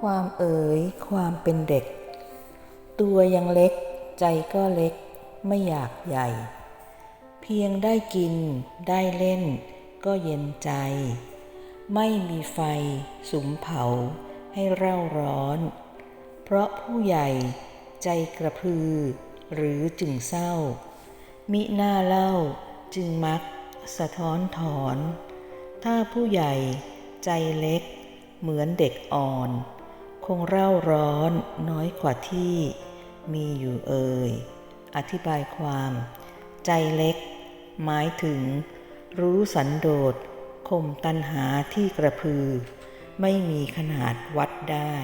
ความเอ๋ยความเป็นเด็ก ตัวยังเล็ก ใจก็เล็ก ไม่อยากใหญ่ เพียงได้กิน ได้เล่น ก็เย็นใจ ไม่มีไฟ สุมเผา ให้เร่าร้อน เพราะผู้ใหญ่ใจกระพือ หรือจึงเศร้า มิหน้าเล่าจึงมัก สะท้อนถอน ถ้าผู้ใหญ่ใจเล็กเหมือนเด็กอ่อน งเร่าร้อนน้อยกว่าที่มีอยู่เอ่ย อธิบายความ ใจเล็ก หมายถึง รู้สันโดษข่มตัณหาที่กระพือ ไม่มีขนาดวัดได้